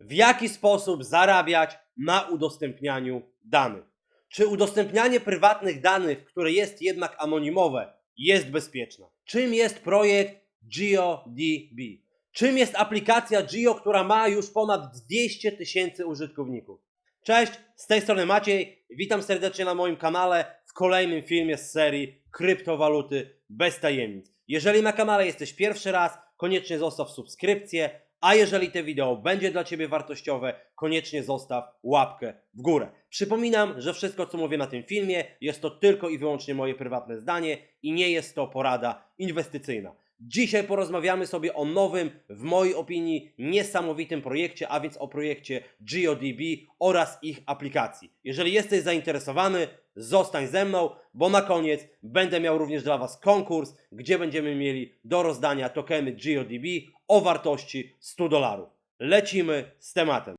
W jaki sposób zarabiać na udostępnianiu danych? Czy udostępnianie prywatnych danych, które jest jednak anonimowe, jest bezpieczne? Czym jest projekt GeoDB? Czym jest aplikacja Geo, która ma już ponad 200 tysięcy użytkowników? Cześć, z tej strony Maciej. Witam serdecznie na moim kanale w kolejnym filmie z serii Kryptowaluty bez tajemnic. Jeżeli na kanale jesteś pierwszy raz, koniecznie zostaw subskrypcję, a jeżeli to wideo będzie dla Ciebie wartościowe, koniecznie zostaw łapkę w górę. Przypominam, że wszystko co mówię na tym filmie jest to tylko i wyłącznie moje prywatne zdanie i nie jest to porada inwestycyjna. Dzisiaj porozmawiamy sobie o nowym, w mojej opinii, niesamowitym projekcie, a więc o projekcie GeoDB oraz ich aplikacji. Jeżeli jesteś zainteresowany, zostań ze mną, bo na koniec będę miał również dla Was konkurs, gdzie będziemy mieli do rozdania tokeny GeoDB o wartości 100 dolarów. Lecimy z tematem.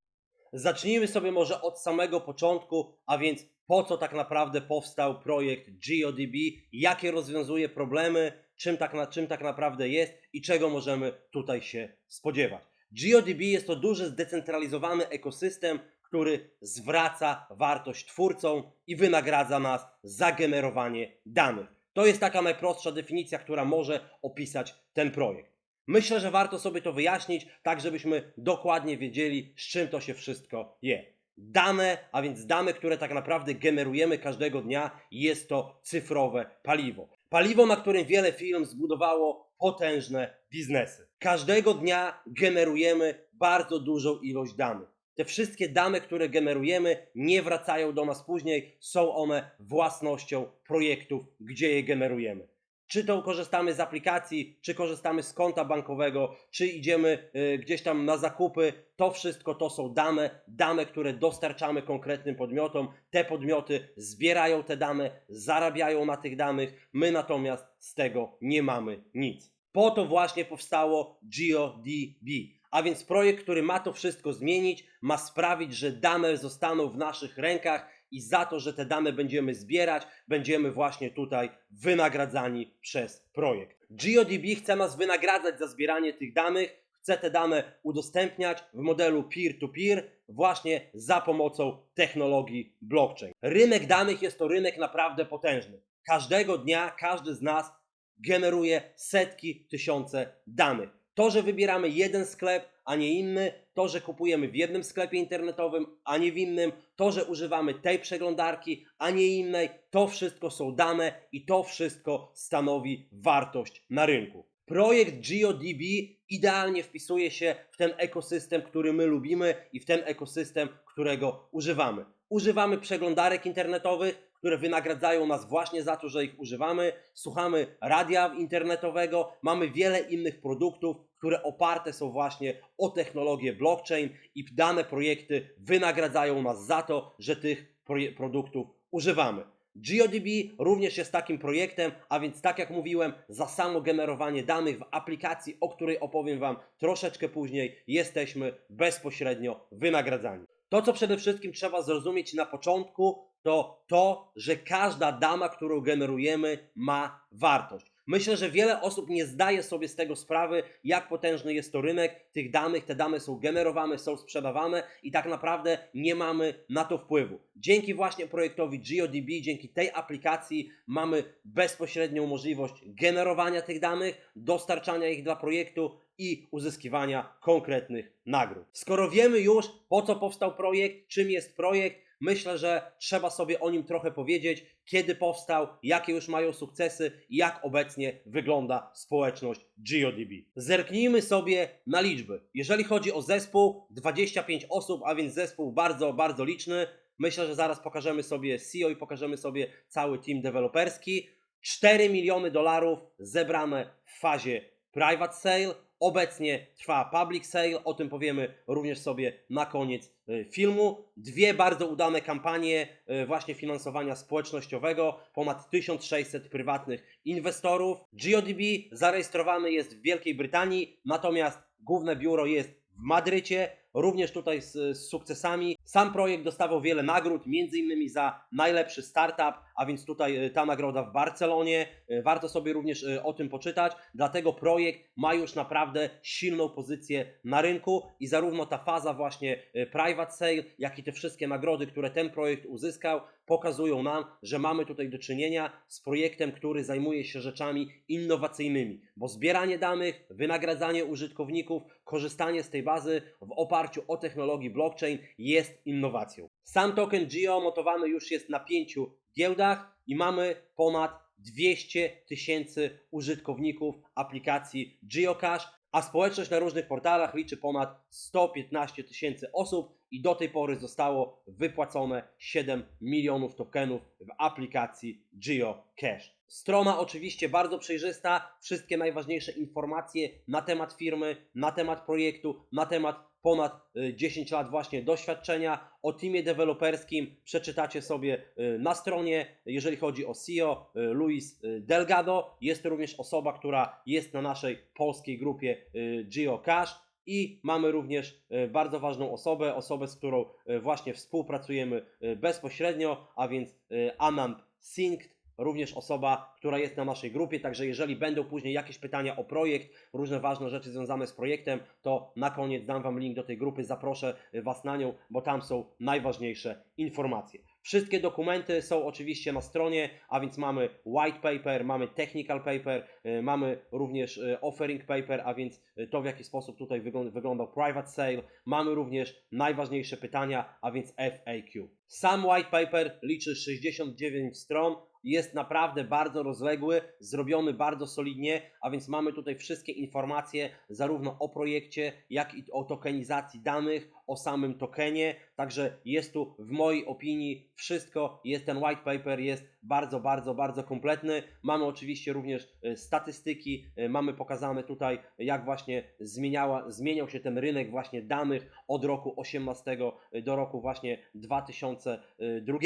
Zacznijmy sobie może od samego początku, a więc po co tak naprawdę powstał projekt GeoDB, jakie rozwiązuje problemy, czym tak, na, czym tak naprawdę jest i czego możemy tutaj się spodziewać. GeoDB jest to duży zdecentralizowany ekosystem, który zwraca wartość twórcom i wynagradza nas za generowanie danych. To jest taka najprostsza definicja, która może opisać ten projekt. Myślę, że warto sobie to wyjaśnić, tak żebyśmy dokładnie wiedzieli, z czym to się wszystko je. Dane, a więc dane, które tak naprawdę generujemy każdego dnia, jest to cyfrowe paliwo. Paliwo, na którym wiele firm zbudowało potężne biznesy. Każdego dnia generujemy bardzo dużą ilość danych. Te wszystkie dane, które generujemy, nie wracają do nas później, są one własnością projektów, gdzie je generujemy. Czy to korzystamy z aplikacji, czy korzystamy z konta bankowego, czy idziemy y, gdzieś tam na zakupy, to wszystko to są dane, dane, które dostarczamy konkretnym podmiotom. Te podmioty zbierają te dane, zarabiają na tych danych, my natomiast z tego nie mamy nic. Po to właśnie powstało GeoDB. A więc projekt, który ma to wszystko zmienić, ma sprawić, że dane zostaną w naszych rękach i za to, że te dane będziemy zbierać, będziemy właśnie tutaj wynagradzani przez projekt. GeoDB chce nas wynagradzać za zbieranie tych danych, chce te dane udostępniać w modelu peer-to-peer właśnie za pomocą technologii blockchain. Rynek danych jest to rynek naprawdę potężny. Każdego dnia każdy z nas generuje setki, tysiące danych. To, że wybieramy jeden sklep, a nie inny, to, że kupujemy w jednym sklepie internetowym, a nie w innym, to, że używamy tej przeglądarki, a nie innej, to wszystko są dane i to wszystko stanowi wartość na rynku. Projekt GeoDB idealnie wpisuje się w ten ekosystem, który my lubimy i w ten ekosystem, którego używamy. Używamy przeglądarek internetowych, które wynagradzają nas właśnie za to, że ich używamy. Słuchamy radia internetowego, mamy wiele innych produktów, które oparte są właśnie o technologię blockchain i dane projekty wynagradzają nas za to, że tych produktów używamy. GeoDB również jest takim projektem, a więc tak jak mówiłem, za samo generowanie danych w aplikacji, o której opowiem Wam troszeczkę później, jesteśmy bezpośrednio wynagradzani. To, co przede wszystkim trzeba zrozumieć na początku, to to, że każda dana, którą generujemy, ma wartość. Myślę, że wiele osób nie zdaje sobie z tego sprawy, jak potężny jest to rynek tych danych. Te dane są generowane, są sprzedawane i tak naprawdę nie mamy na to wpływu. Dzięki właśnie projektowi GeoDB, dzięki tej aplikacji mamy bezpośrednią możliwość generowania tych danych, dostarczania ich dla projektu i uzyskiwania konkretnych nagród. Skoro wiemy już, po co powstał projekt, czym jest projekt, myślę, że trzeba sobie o nim trochę powiedzieć, kiedy powstał, jakie już mają sukcesy i jak obecnie wygląda społeczność GeoDB. Zerknijmy sobie na liczby. Jeżeli chodzi o zespół, 25 osób, a więc zespół bardzo, bardzo liczny. Myślę, że zaraz pokażemy sobie CEO i pokażemy sobie cały team deweloperski. 4 miliony dolarów zebrane w fazie private sale. Obecnie trwa public sale, o tym powiemy również sobie na koniec e, filmu. Dwie bardzo udane kampanie e, właśnie finansowania społecznościowego, ponad 1600 prywatnych inwestorów. GeoDB zarejestrowany jest w Wielkiej Brytanii, natomiast główne biuro jest w Madrycie. Również tutaj z, z sukcesami. Sam projekt dostawał wiele nagród, innymi za najlepszy startup, a więc tutaj e, ta nagroda w Barcelonie. E, Warto sobie również e, o tym poczytać, dlatego projekt ma już naprawdę silną pozycję na rynku i zarówno ta faza właśnie private sale, jak i te wszystkie nagrody, które ten projekt uzyskał, pokazują nam, że mamy tutaj do czynienia z projektem, który zajmuje się rzeczami innowacyjnymi, bo zbieranie danych, wynagradzanie użytkowników, korzystanie z tej bazy w oparciu o technologii blockchain jest innowacją. Sam token GEO notowany już jest na pięciu giełdach i mamy ponad 200 tysięcy użytkowników aplikacji GeoCache, a społeczność na różnych portalach liczy ponad 115 tysięcy osób i do tej pory zostało wypłacone 7 milionów tokenów w aplikacji GeoCache. Strona oczywiście bardzo przejrzysta, wszystkie najważniejsze informacje na temat firmy, na temat projektu, na temat ponad y, 10 lat właśnie doświadczenia. O teamie deweloperskim przeczytacie sobie y, na stronie. Jeżeli chodzi o CEO, y, Luis y, Delgado, jest to również osoba, która jest na naszej polskiej grupie y, GeoCache. I mamy również bardzo ważną osobę, osobę, z którą właśnie współpracujemy bezpośrednio, a więc Anand Singh, również osoba, która jest na naszej grupie. Także jeżeli będą później jakieś pytania o projekt, różne ważne rzeczy związane z projektem, to na koniec dam Wam link do tej grupy, zaproszę e, Was na nią, bo tam są najważniejsze informacje. Wszystkie dokumenty są oczywiście na stronie, a więc mamy white paper, mamy technical paper, e, mamy również e, offering paper, a więc to w jaki sposób tutaj wygląda, wyglądał private sale. Mamy również najważniejsze pytania, a więc FAQ. Sam white paper liczy 69 stron, jest naprawdę bardzo rozległy, zrobiony bardzo solidnie, a więc mamy tutaj wszystkie informacje zarówno o projekcie, jak i o tokenizacji danych, o samym tokenie, także jest tu w mojej opinii wszystko, jest ten white paper, jest bardzo, bardzo, bardzo kompletny. Mamy oczywiście również e, statystyki, e, mamy pokazane tutaj jak właśnie zmieniała, zmieniał się ten rynek właśnie danych od roku 18 do roku właśnie 2002.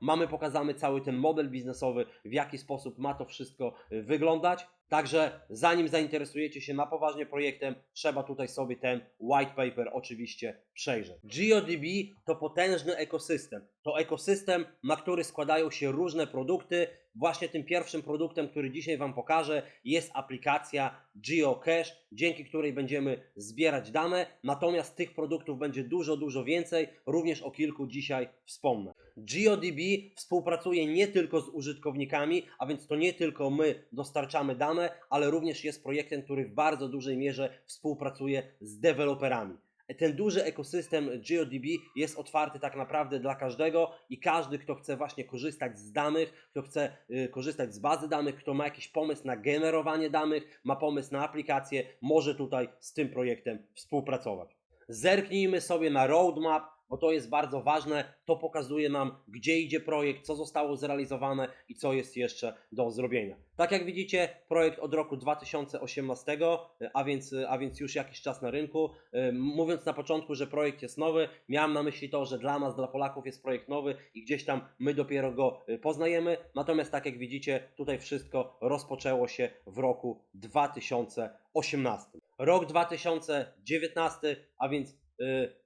Mamy pokazany cały ten model biznesowy, w jaki sposób ma to wszystko e, wyglądać. Także zanim zainteresujecie się na poważnie projektem, trzeba tutaj sobie ten white paper oczywiście przejrzeć. GeoDB to potężny ekosystem. To ekosystem, na który składają się różne produkty. Właśnie tym pierwszym produktem, który dzisiaj Wam pokażę, jest aplikacja GeoCache, dzięki której będziemy zbierać dane. Natomiast tych produktów będzie dużo, dużo więcej. Również o kilku dzisiaj wspomnę. GeoDB współpracuje nie tylko z użytkownikami, a więc to nie tylko my dostarczamy dane, ale również jest projektem, który w bardzo dużej mierze współpracuje z deweloperami. Ten duży ekosystem GeoDB jest otwarty tak naprawdę dla każdego i każdy, kto chce właśnie korzystać z danych, kto chce y, korzystać z bazy danych, kto ma jakiś pomysł na generowanie danych, ma pomysł na aplikację, może tutaj z tym projektem współpracować. Zerknijmy sobie na roadmap, bo to jest bardzo ważne. To pokazuje nam, gdzie idzie projekt, co zostało zrealizowane i co jest jeszcze do zrobienia. Tak jak widzicie, projekt od roku 2018, a więc, a więc już jakiś czas na rynku. Mówiąc na początku, że projekt jest nowy, miałem na myśli to, że dla nas, dla Polaków jest projekt nowy i gdzieś tam my dopiero go y, poznajemy. Natomiast tak jak widzicie, tutaj wszystko rozpoczęło się w roku 2018. Rok 2019, a więc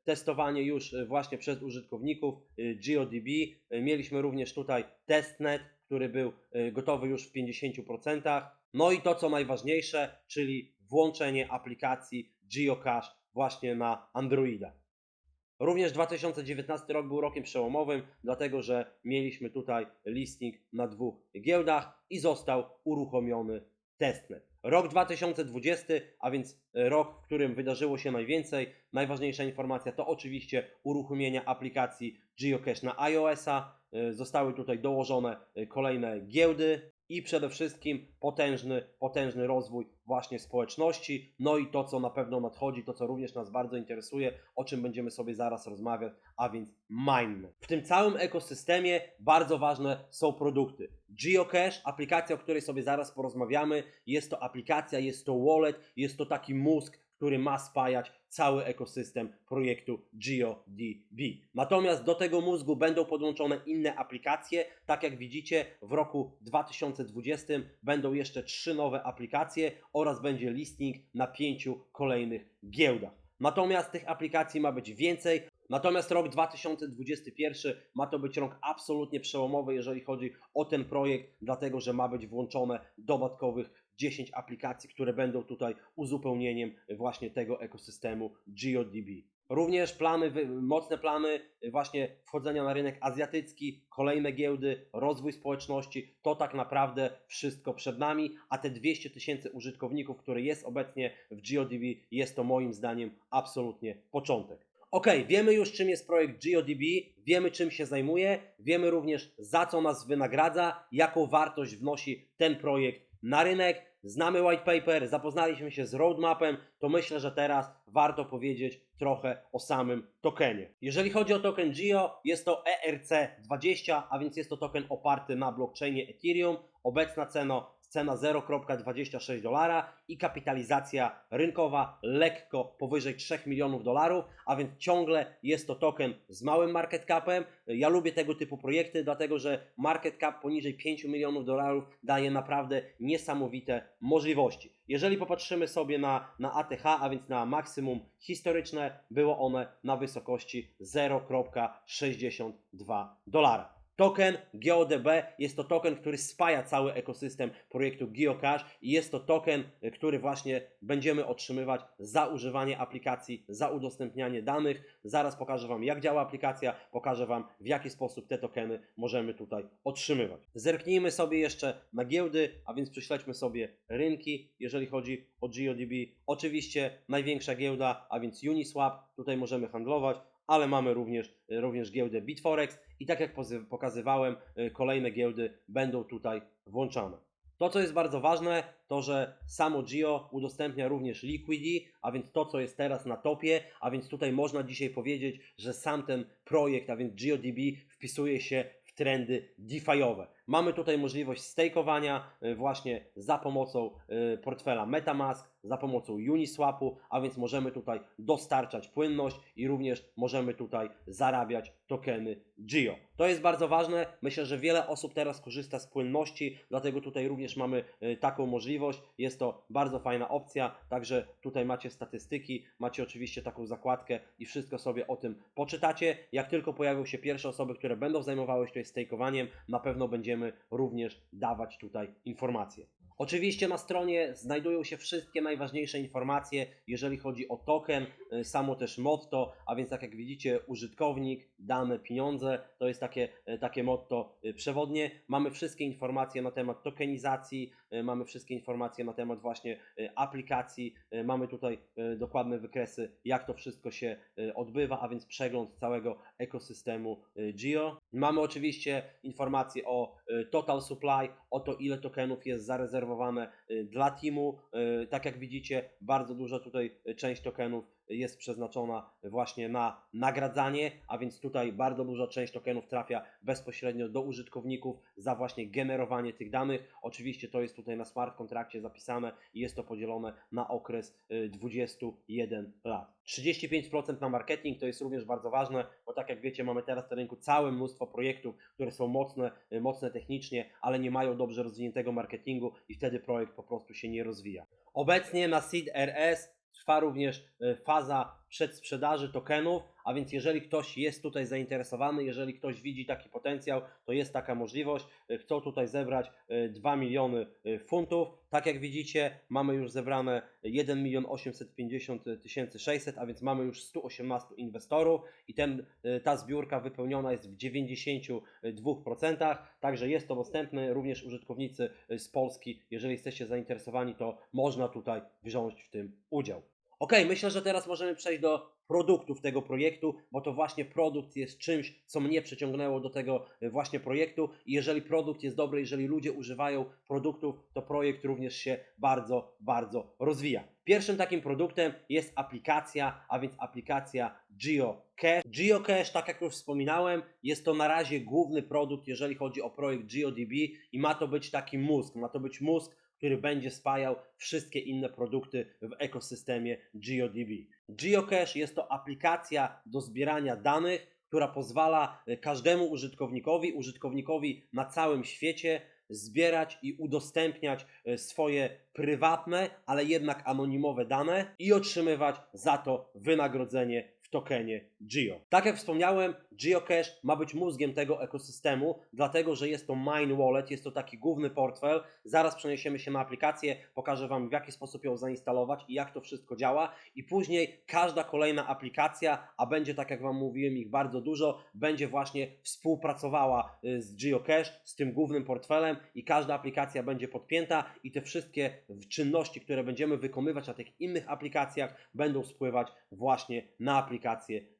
testowanie już y, właśnie przez użytkowników y, GeoDB. Y, Mieliśmy również tutaj testnet, który był y, gotowy już w 50%. No i to co najważniejsze, czyli włączenie aplikacji GeoCache właśnie na Androida. Również 2019 rok był rokiem przełomowym, dlatego że mieliśmy tutaj listing na dwóch giełdach i został uruchomiony testnet. Rok 2020, a więc rok, w którym wydarzyło się najwięcej. Najważniejsza informacja to oczywiście uruchomienie aplikacji GeoCache na iOS-a. E, Zostały tutaj dołożone e, kolejne giełdy i przede wszystkim potężny, potężny rozwój właśnie społeczności. No i to, co na pewno nadchodzi, to co również nas bardzo interesuje, o czym będziemy sobie zaraz rozmawiać, a więc Mine. W tym całym ekosystemie bardzo ważne są produkty. GeoCache, aplikacja, o której sobie zaraz porozmawiamy, jest to aplikacja, jest to wallet, jest to taki mózg, który ma spajać cały ekosystem projektu GeoDB. Natomiast do tego mózgu będą podłączone inne aplikacje. Tak jak widzicie, w roku 2020 będą jeszcze trzy nowe aplikacje oraz będzie listing na pięciu kolejnych giełdach. Natomiast tych aplikacji ma być więcej. Natomiast rok 2021 ma to być rok absolutnie przełomowy, jeżeli chodzi o ten projekt, dlatego że ma być włączone dodatkowych 10 aplikacji, które będą tutaj uzupełnieniem właśnie tego ekosystemu GeoDB. Również plany, mocne plany właśnie wchodzenia na rynek azjatycki, kolejne giełdy, rozwój społeczności, to tak naprawdę wszystko przed nami, a te 200 tysięcy użytkowników, które jest obecnie w GeoDB, jest to moim zdaniem absolutnie początek. Ok, wiemy już czym jest projekt GeoDB, wiemy czym się zajmuje, wiemy również za co nas wynagradza, jaką wartość wnosi ten projekt na rynek. Znamy white paper, zapoznaliśmy się z roadmapem, to myślę, że teraz warto powiedzieć trochę o samym tokenie. Jeżeli chodzi o token GEO, jest to E ERC20, a więc jest to token oparty na blockchainie Ethereum. Obecna cena cena 0,26 dolara i kapitalizacja rynkowa lekko powyżej 3 milionów dolarów, a więc ciągle jest to token z małym market capem. Ja lubię tego typu projekty, dlatego że market cap poniżej 5 milionów dolarów daje naprawdę niesamowite możliwości. Jeżeli popatrzymy sobie na, na ATH, a więc na maksimum historyczne, było one na wysokości 0,62 dolara. Token GeoDB jest to token, który spaja cały ekosystem projektu Geocache i jest to token, y, który właśnie będziemy otrzymywać za używanie aplikacji, za udostępnianie danych. Zaraz pokażę Wam, jak działa aplikacja, pokażę Wam, w jaki sposób te tokeny możemy tutaj otrzymywać. Zerknijmy sobie jeszcze na giełdy, a więc prześledźmy sobie rynki, jeżeli chodzi o GeoDB. Oczywiście największa giełda, a więc Uniswap, tutaj możemy handlować, ale mamy również, również giełdę Bitforex i tak jak pokazywałem, y, kolejne giełdy będą tutaj włączane. To, co jest bardzo ważne, to że samo Geo udostępnia również Liquidity, a więc to, co jest teraz na topie, a więc tutaj można dzisiaj powiedzieć, że sam ten projekt, a więc GeoDB wpisuje się w trendy DeFi'owe. Mamy tutaj możliwość stakeowania y, właśnie za pomocą y, portfela MetaMask, za pomocą Uniswapu, a więc możemy tutaj dostarczać płynność i również możemy tutaj zarabiać tokeny GEO. To jest bardzo ważne. Myślę, że wiele osób teraz korzysta z płynności, dlatego tutaj również mamy y, taką możliwość. Jest to bardzo fajna opcja, także tutaj macie statystyki, macie oczywiście taką zakładkę i wszystko sobie o tym poczytacie. Jak tylko pojawią się pierwsze osoby, które będą zajmowały się tutaj stakeowaniem, na pewno będziemy również dawać tutaj informacje. Oczywiście na stronie znajdują się wszystkie najważniejsze informacje, jeżeli chodzi o token, y, samo też motto, a więc tak jak widzicie, użytkownik, dane, pieniądze, to jest takie, y, takie motto y, przewodnie. Mamy wszystkie informacje na temat tokenizacji, mamy wszystkie informacje na temat właśnie aplikacji, mamy tutaj dokładne wykresy, jak to wszystko się odbywa, a więc przegląd całego ekosystemu Geo. Mamy oczywiście informacje o total supply, o to ile tokenów jest zarezerwowane y, dla teamu. Y, Tak jak widzicie, bardzo duża tutaj y, część tokenów jest przeznaczona właśnie na nagradzanie, a więc tutaj bardzo duża część tokenów trafia bezpośrednio do użytkowników za właśnie generowanie tych danych. Oczywiście to jest tutaj na smart kontrakcie zapisane i jest to podzielone na okres y, 21 lat. 35% na marketing to jest również bardzo ważne, bo tak jak wiecie, mamy teraz na rynku całe mnóstwo projektów, które są mocne, y, mocne technicznie, ale nie mają dobrze rozwiniętego marketingu i wtedy projekt po prostu się nie rozwija. Obecnie na Seed RS trwa również e, faza przedsprzedaży tokenów, a więc jeżeli ktoś jest tutaj zainteresowany, jeżeli ktoś widzi taki potencjał, to jest taka możliwość. E, Chcą tutaj zebrać e, 2 miliony e, funtów. Tak jak widzicie, mamy już zebrane 1 milion 850 tysięcy 600, a więc mamy już 118 inwestorów i ten, ta zbiórka wypełniona jest w 92%, także jest to dostępne. Również użytkownicy z Polski, jeżeli jesteście zainteresowani, to można tutaj wziąć w tym udział. Ok, myślę, że teraz możemy przejść do produktów tego projektu, bo to właśnie produkt jest czymś, co mnie przyciągnęło do tego e, właśnie projektu. I jeżeli produkt jest dobry, jeżeli ludzie używają produktów, to projekt również się bardzo, bardzo rozwija. Pierwszym takim produktem jest aplikacja, a więc aplikacja GeoCache. GeoCache, tak jak już wspominałem, jest to na razie główny produkt, jeżeli chodzi o projekt GeoDB i ma to być taki mózg, ma to być mózg, który będzie spajał wszystkie inne produkty w ekosystemie GeoDB. GeoCache jest to aplikacja do zbierania danych, która pozwala e, każdemu użytkownikowi, użytkownikowi na całym świecie zbierać i udostępniać e, swoje prywatne, ale jednak anonimowe dane i otrzymywać za to wynagrodzenie tokenie Geo. Tak jak wspomniałem, GeoCache ma być mózgiem tego ekosystemu, dlatego że jest to Mine Wallet, jest to taki główny portfel. Zaraz przeniesiemy się na aplikację, pokażę Wam w jaki sposób ją zainstalować i jak to wszystko działa. I później każda kolejna aplikacja, a będzie tak jak Wam mówiłem ich bardzo dużo, będzie właśnie współpracowała y, z GeoCache, z tym głównym portfelem i każda aplikacja będzie podpięta i te wszystkie czynności, które będziemy wykonywać na tych innych aplikacjach będą spływać właśnie na aplikację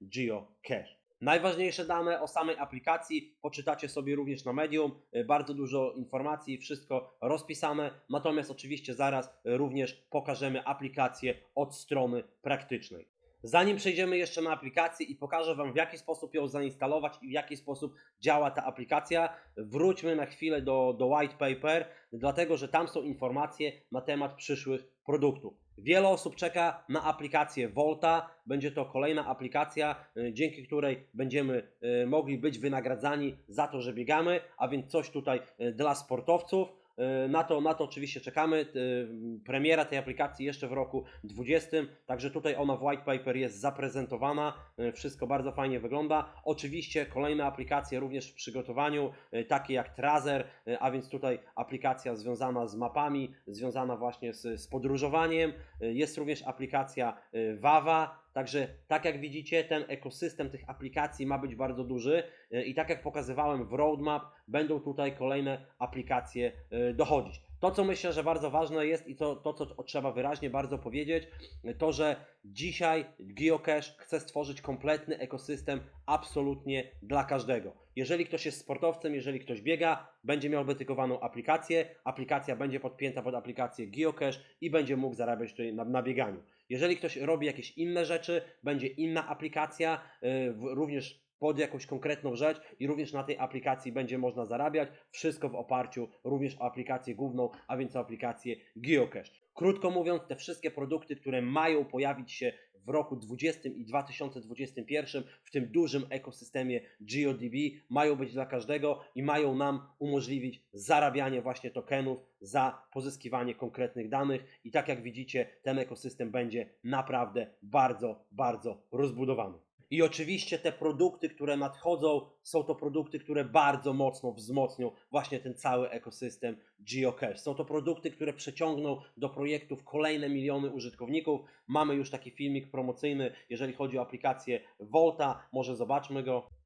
GeoCache. Najważniejsze dane o samej aplikacji poczytacie sobie również na Medium. Bardzo dużo informacji, wszystko rozpisane. Natomiast oczywiście zaraz również pokażemy aplikację od strony praktycznej. Zanim przejdziemy jeszcze na aplikację i pokażę Wam w jaki sposób ją zainstalować i w jaki sposób działa ta aplikacja, wróćmy na chwilę do, do white paper, dlatego że tam są informacje na temat przyszłych produktów. Wiele osób czeka na aplikację Volta. Będzie to kolejna aplikacja, y, dzięki której będziemy y, mogli być wynagradzani za to, że biegamy, a więc coś tutaj y, dla sportowców. Y, Na to, na to oczywiście czekamy. Y, Premiera tej aplikacji jeszcze w roku 2020, także tutaj ona w white paper jest zaprezentowana. Y, Wszystko bardzo fajnie wygląda. Oczywiście kolejne aplikacje również w przygotowaniu, takie jak Trazer, a więc tutaj aplikacja związana z mapami, związana właśnie z, z podróżowaniem. Jest również aplikacja Wawa. Także tak jak widzicie, ten ekosystem tych aplikacji ma być bardzo duży y, i tak jak pokazywałem w roadmap, będą tutaj kolejne aplikacje y, dochodzić. To, co myślę, że bardzo ważne jest i to, to co trzeba wyraźnie bardzo powiedzieć, y, to, że dzisiaj Geocache chce stworzyć kompletny ekosystem absolutnie dla każdego. Jeżeli ktoś jest sportowcem, jeżeli ktoś biega, będzie miał dedykowaną aplikację, aplikacja będzie podpięta pod aplikację Geocache i będzie mógł zarabiać tutaj na, na bieganiu. Jeżeli ktoś robi jakieś inne rzeczy, będzie inna aplikacja, y, również pod jakąś konkretną rzecz i również na tej aplikacji będzie można zarabiać. Wszystko w oparciu również o aplikację główną, a więc o aplikację Geocache. Krótko mówiąc, te wszystkie produkty, które mają pojawić się w roku 2020 i 2021 w tym dużym ekosystemie GeoDB mają być dla każdego i mają nam umożliwić zarabianie właśnie tokenów za pozyskiwanie konkretnych danych i tak jak widzicie ten ekosystem będzie naprawdę bardzo, bardzo rozbudowany. I oczywiście te produkty, które nadchodzą, są to produkty, które bardzo mocno wzmocnią właśnie ten cały ekosystem Geocache. Są to produkty, które przeciągną do projektów kolejne miliony użytkowników. Mamy już taki filmik promocyjny, jeżeli chodzi o aplikację Volta. Może zobaczmy go.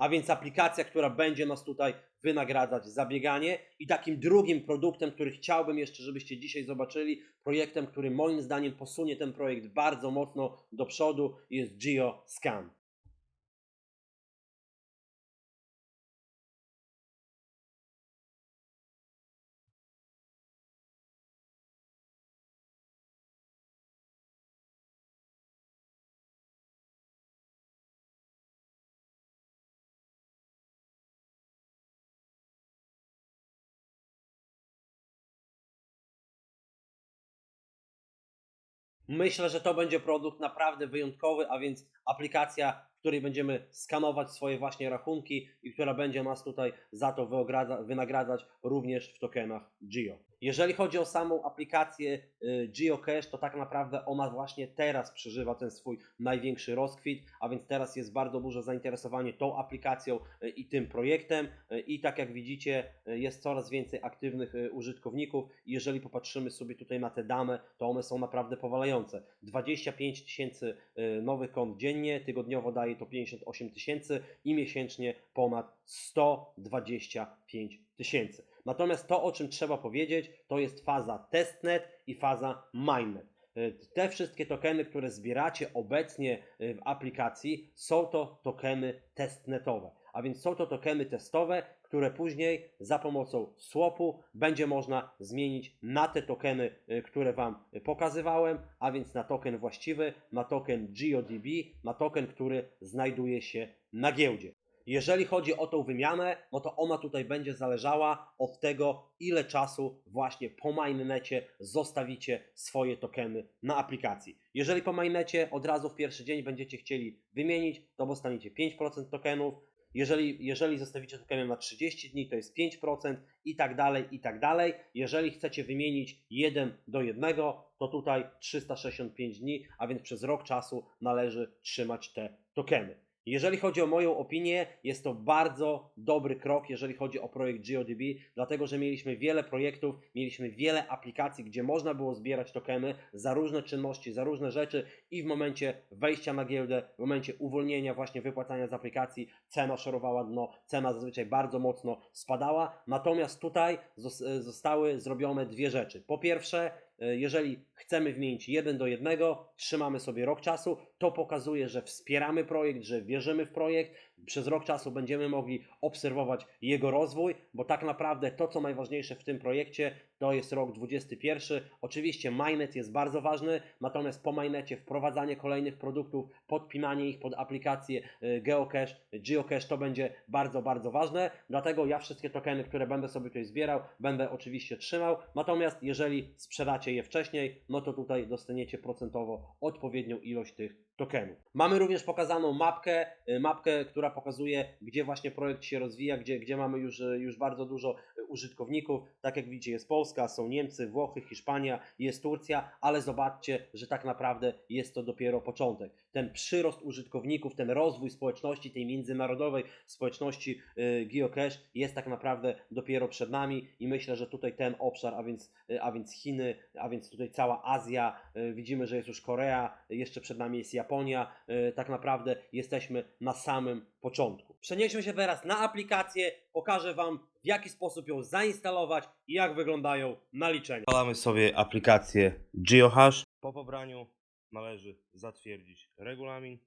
A więc aplikacja, która będzie nas tutaj wynagradzać za bieganie. I takim drugim produktem, który chciałbym jeszcze, żebyście dzisiaj zobaczyli, projektem, który moim zdaniem posunie ten projekt bardzo mocno do przodu, jest GeoScan. Myślę, że to będzie produkt naprawdę wyjątkowy, a więc aplikacja, w której będziemy skanować swoje właśnie rachunki i która będzie nas tutaj za to wynagradzać również w tokenach Geo. Jeżeli chodzi o samą aplikację y, GeoCache, to tak naprawdę ona właśnie teraz przeżywa ten swój największy rozkwit, a więc teraz jest bardzo duże zainteresowanie tą aplikacją y, i tym projektem y, i tak jak widzicie jest coraz więcej aktywnych użytkowników i jeżeli popatrzymy sobie tutaj na te dane, to one są naprawdę powalające. 25 tysięcy nowych kont dziennie, tygodniowo daje to 58 tysięcy i miesięcznie ponad 125 tysięcy. Natomiast to, o czym trzeba powiedzieć, to jest faza testnet i faza mainnet. Y, Te wszystkie tokeny, które zbieracie obecnie y, w aplikacji, są to tokeny testnetowe. A więc są to tokeny testowe, które później za pomocą swapu będzie można zmienić na te tokeny, y, które Wam pokazywałem, a więc na token właściwy, na token GeoDB, na token, który znajduje się na giełdzie. Jeżeli chodzi o tą wymianę, no to ona tutaj będzie zależała od tego, ile czasu właśnie po mainnecie zostawicie swoje tokeny na aplikacji. Jeżeli po mainnecie od razu w pierwszy dzień będziecie chcieli wymienić, to dostaniecie 5% tokenów. Jeżeli, jeżeli zostawicie tokeny na 30 dni, to jest 5% i tak dalej, i tak dalej. Jeżeli chcecie wymienić 1 do 1, to tutaj 365 dni, a więc przez rok czasu należy trzymać te tokeny. Jeżeli chodzi o moją opinię, jest to bardzo dobry krok, jeżeli chodzi o projekt GeoDB, dlatego że mieliśmy wiele projektów, mieliśmy wiele aplikacji, gdzie można było zbierać tokeny za różne czynności, za różne rzeczy i w momencie wejścia na giełdę, w momencie uwolnienia właśnie wypłacania z aplikacji, cena szorowała dno, cena zazwyczaj bardzo mocno spadała. Natomiast tutaj zos- zostały zrobione dwie rzeczy. Po pierwsze, e, jeżeli chcemy wymienić jeden do jednego, trzymamy sobie rok czasu, to pokazuje, że wspieramy projekt, że wierzymy w projekt. Przez rok czasu będziemy mogli obserwować jego rozwój, bo tak naprawdę to, co najważniejsze w tym projekcie, to jest rok 21. Oczywiście mainnet jest bardzo ważny, natomiast po mainnecie wprowadzanie kolejnych produktów, podpinanie ich pod aplikację y, geocache, geocache to będzie bardzo, bardzo ważne. Dlatego ja wszystkie tokeny, które będę sobie tutaj zbierał, będę oczywiście trzymał. Natomiast jeżeli sprzedacie je wcześniej, no to tutaj dostaniecie procentowo odpowiednią ilość tych tokenów. Mamy również pokazaną mapkę, y, mapkę, która pokazuje, gdzie właśnie projekt się rozwija, gdzie, gdzie mamy już, y, już bardzo dużo y, użytkowników. Tak jak widzicie, jest Polska, są Niemcy, Włochy, Hiszpania, jest Turcja, ale zobaczcie, że tak naprawdę jest to dopiero początek. Ten przyrost użytkowników, ten rozwój społeczności, tej międzynarodowej społeczności geocache jest tak naprawdę dopiero przed nami i myślę, że tutaj ten obszar, a więc, a więc Chiny, a więc tutaj cała Azja, widzimy, że jest już Korea, jeszcze przed nami jest Japonia, y, tak naprawdę jesteśmy na samym początku. Przenieśmy się teraz na aplikację, pokażę Wam w jaki sposób ją zainstalować i jak wyglądają naliczenia. Odpalamy sobie aplikację GeoHash. Po pobraniu należy zatwierdzić regulamin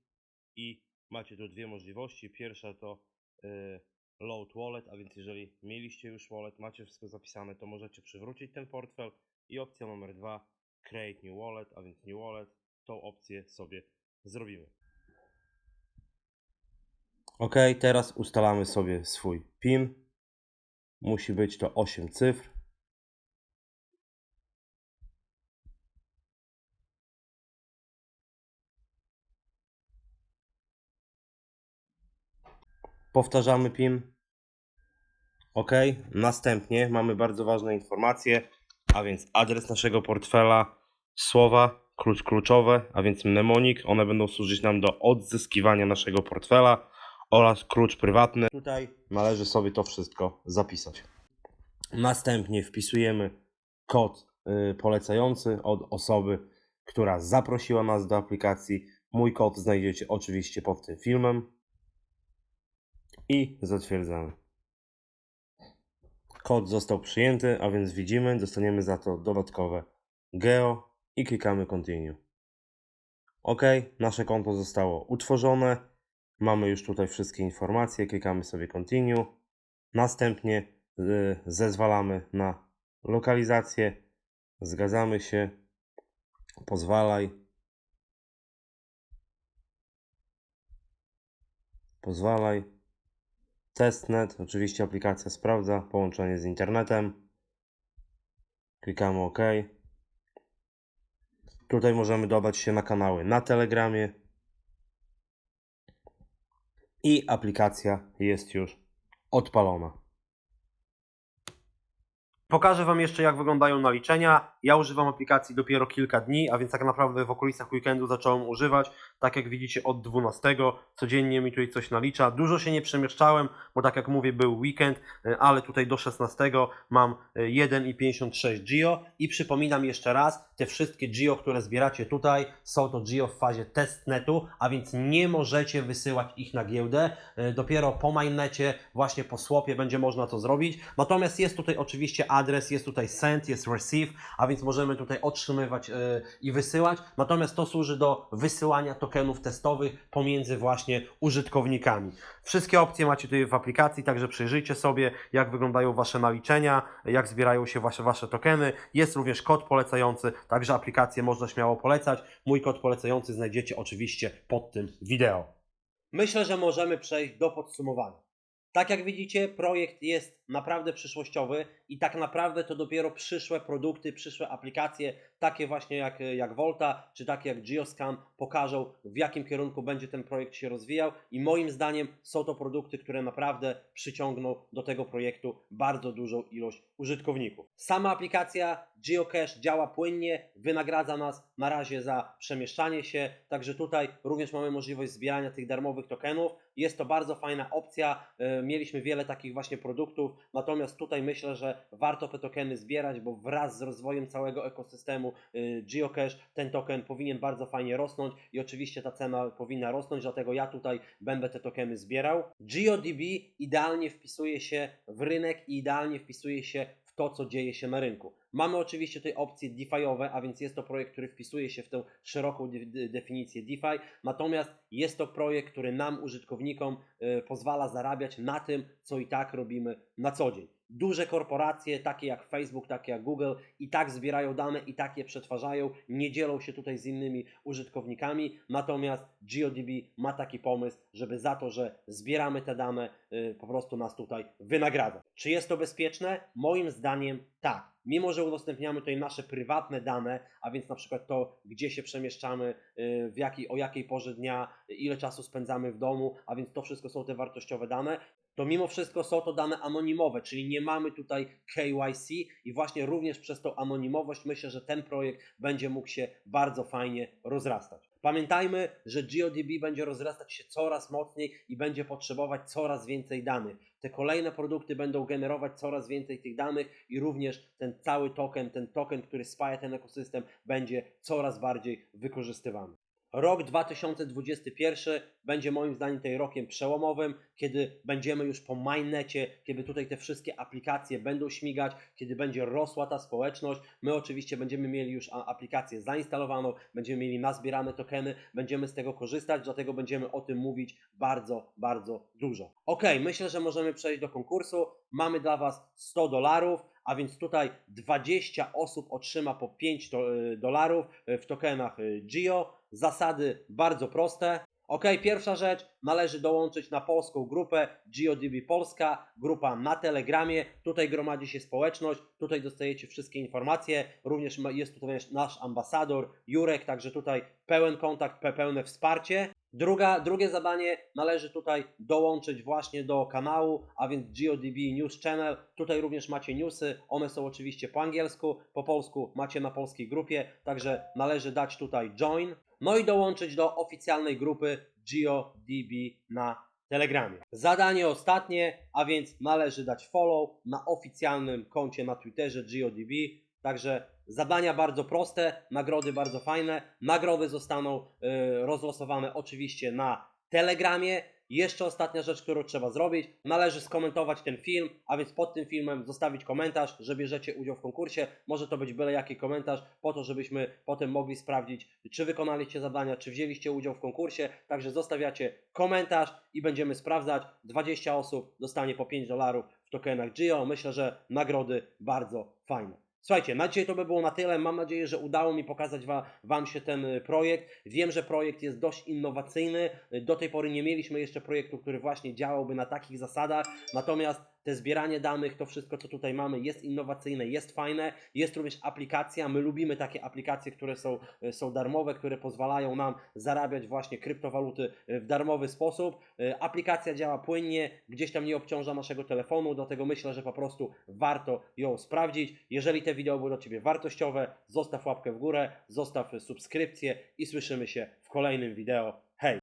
i macie tu dwie możliwości. Pierwsza to y, load wallet, a więc jeżeli mieliście już wallet, macie wszystko zapisane, to możecie przywrócić ten portfel i opcja numer dwa create new wallet, a więc new wallet, tą opcję sobie zrobimy. Ok, teraz ustalamy sobie swój PIN. Musi być to 8 cyfr. Powtarzamy PIN. OK. Następnie mamy bardzo ważne informacje, a więc adres naszego portfela, słowa, klucz kluczowe, a więc mnemonik. One będą służyć nam do odzyskiwania naszego portfela oraz klucz prywatny. Tutaj należy sobie to wszystko zapisać. Następnie wpisujemy kod y, polecający od osoby, która zaprosiła nas do aplikacji. Mój kod znajdziecie oczywiście pod tym filmem. I zatwierdzamy. Kod został przyjęty, a więc widzimy, dostaniemy za to dodatkowe geo i klikamy continue. OK, nasze konto zostało utworzone. Mamy już tutaj wszystkie informacje, klikamy sobie continue. Następnie y, zezwalamy na lokalizację, zgadzamy się, pozwalaj. Pozwalaj. Testnet, oczywiście aplikacja sprawdza połączenie z internetem. Klikamy OK. Tutaj możemy dodać się na kanały na Telegramie. I aplikacja jest już odpalona. Pokażę Wam jeszcze, jak wyglądają naliczenia. Ja używam aplikacji dopiero kilka dni, a więc tak naprawdę w okolicach weekendu zacząłem używać. Tak jak widzicie, od 12 codziennie mi tutaj coś nalicza. Dużo się nie przemieszczałem, bo tak jak mówię, był weekend, y, ale tutaj do 16 mam y, 1,56 GIO. I przypominam jeszcze raz, te wszystkie GIO, które zbieracie tutaj, są to GIO w fazie testnetu, a więc nie możecie wysyłać ich na giełdę. Y, Dopiero po mainnecie, właśnie po swapie będzie można to zrobić. Natomiast jest tutaj oczywiście adres, jest tutaj send, jest receive, a więc możemy tutaj otrzymywać y, i wysyłać. Natomiast to służy do wysyłania tokenów testowych pomiędzy właśnie użytkownikami. Wszystkie opcje macie tutaj w aplikacji, także przyjrzyjcie sobie, jak wyglądają Wasze naliczenia, jak zbierają się Wasze, wasze tokeny. Jest również kod polecający, także aplikację można śmiało polecać. Mój kod polecający znajdziecie oczywiście pod tym wideo. Myślę, że możemy przejść do podsumowania. Tak jak widzicie, projekt jest naprawdę przyszłościowy i tak naprawdę to dopiero przyszłe produkty, przyszłe aplikacje, takie właśnie jak, jak Volta czy takie jak Geoscan, pokażą w jakim kierunku będzie ten projekt się rozwijał i moim zdaniem są to produkty, które naprawdę przyciągną do tego projektu bardzo dużą ilość użytkowników. Sama aplikacja Geocache działa płynnie, wynagradza nas na razie za przemieszczanie się, także tutaj również mamy możliwość zbierania tych darmowych tokenów. Jest to bardzo fajna opcja. Mieliśmy wiele takich właśnie produktów, natomiast tutaj myślę, że warto te tokeny zbierać, bo wraz z rozwojem całego ekosystemu y, Geocache ten token powinien bardzo fajnie rosnąć i oczywiście ta cena powinna rosnąć, dlatego ja tutaj będę te tokeny zbierał. GeoDB idealnie wpisuje się w rynek i idealnie wpisuje się to, co dzieje się na rynku. Mamy oczywiście tutaj opcje DeFi'owe, a więc jest to projekt, który wpisuje się w tę szeroką de- definicję DeFi, natomiast jest to projekt, który nam, użytkownikom, y, pozwala zarabiać na tym, co i tak robimy na co dzień. Duże korporacje, takie jak Facebook, takie jak Google, i tak zbierają dane, i tak je przetwarzają, nie dzielą się tutaj z innymi użytkownikami, natomiast GeoDB ma taki pomysł, żeby za to, że zbieramy te dane, y, po prostu nas tutaj wynagradza. Czy jest to bezpieczne? Moim zdaniem tak. Mimo, że udostępniamy tutaj nasze prywatne dane, a więc na przykład to, gdzie się przemieszczamy, y, w jakiej, o jakiej porze dnia, ile czasu spędzamy w domu, a więc to wszystko są te wartościowe dane, to mimo wszystko są to dane anonimowe, czyli nie mamy tutaj KYC i właśnie również przez tą anonimowość myślę, że ten projekt będzie mógł się bardzo fajnie rozrastać. Pamiętajmy, że GeoDB będzie rozrastać się coraz mocniej i będzie potrzebować coraz więcej danych. Te kolejne produkty będą generować coraz więcej tych danych i również ten cały token, ten token, który spaja ten ekosystem, będzie coraz bardziej wykorzystywany. Rok 2021 będzie moim zdaniem tej rokiem przełomowym, kiedy będziemy już po mainnecie, kiedy tutaj te wszystkie aplikacje będą śmigać, kiedy będzie rosła ta społeczność. My oczywiście będziemy mieli już aplikację zainstalowaną, będziemy mieli nazbierane tokeny, będziemy z tego korzystać, dlatego będziemy o tym mówić bardzo, bardzo dużo. Ok, myślę, że możemy przejść do konkursu. Mamy dla Was 100 dolarów, a więc tutaj 20 osób otrzyma po 5 do- y, dolarów y, w tokenach y, Geo. Zasady bardzo proste. Ok, pierwsza rzecz, należy dołączyć na polską grupę GeoDB Polska, grupa na Telegramie. Tutaj gromadzi się społeczność, tutaj dostajecie wszystkie informacje. Również jest tutaj nasz ambasador Jurek, także tutaj pełen kontakt, pe- pełne wsparcie. Druga, drugie zadanie należy tutaj dołączyć właśnie do kanału, a więc GeoDB News Channel. Tutaj również macie newsy, one są oczywiście po angielsku, po polsku macie na polskiej grupie, także należy dać tutaj join. No i dołączyć do oficjalnej grupy GeoDB na Telegramie. Zadanie ostatnie, a więc należy dać follow na oficjalnym koncie na Twitterze GeoDB. Także zadania bardzo proste, nagrody bardzo fajne. Nagrody zostaną y, rozlosowane oczywiście na Telegramie. Jeszcze ostatnia rzecz, którą trzeba zrobić, należy skomentować ten film, a więc pod tym filmem zostawić komentarz, że bierzecie udział w konkursie. Może to być byle jaki komentarz, po to, żebyśmy potem mogli sprawdzić, czy wykonaliście zadania, czy wzięliście udział w konkursie. Także zostawiacie komentarz i będziemy sprawdzać. 20 osób dostanie po 5 dolarów w tokenach Geo. Myślę, że nagrody bardzo fajne. Słuchajcie, na dzisiaj to by było na tyle. Mam nadzieję, że udało mi pokazać wa, Wam się ten y, projekt. Wiem, że projekt jest dość innowacyjny. Y, Do tej pory nie mieliśmy jeszcze projektu, który właśnie działałby na takich zasadach. Natomiast te zbieranie danych, to wszystko, co tutaj mamy, jest innowacyjne, jest fajne. Jest również aplikacja. My lubimy takie aplikacje, które są, y, są darmowe, które pozwalają nam zarabiać właśnie kryptowaluty y, w darmowy sposób. Y, Aplikacja działa płynnie, gdzieś tam nie obciąża naszego telefonu, dlatego myślę, że po prostu warto ją sprawdzić. Jeżeli te wideo były dla Ciebie wartościowe, zostaw łapkę w górę, zostaw subskrypcję i słyszymy się w kolejnym wideo.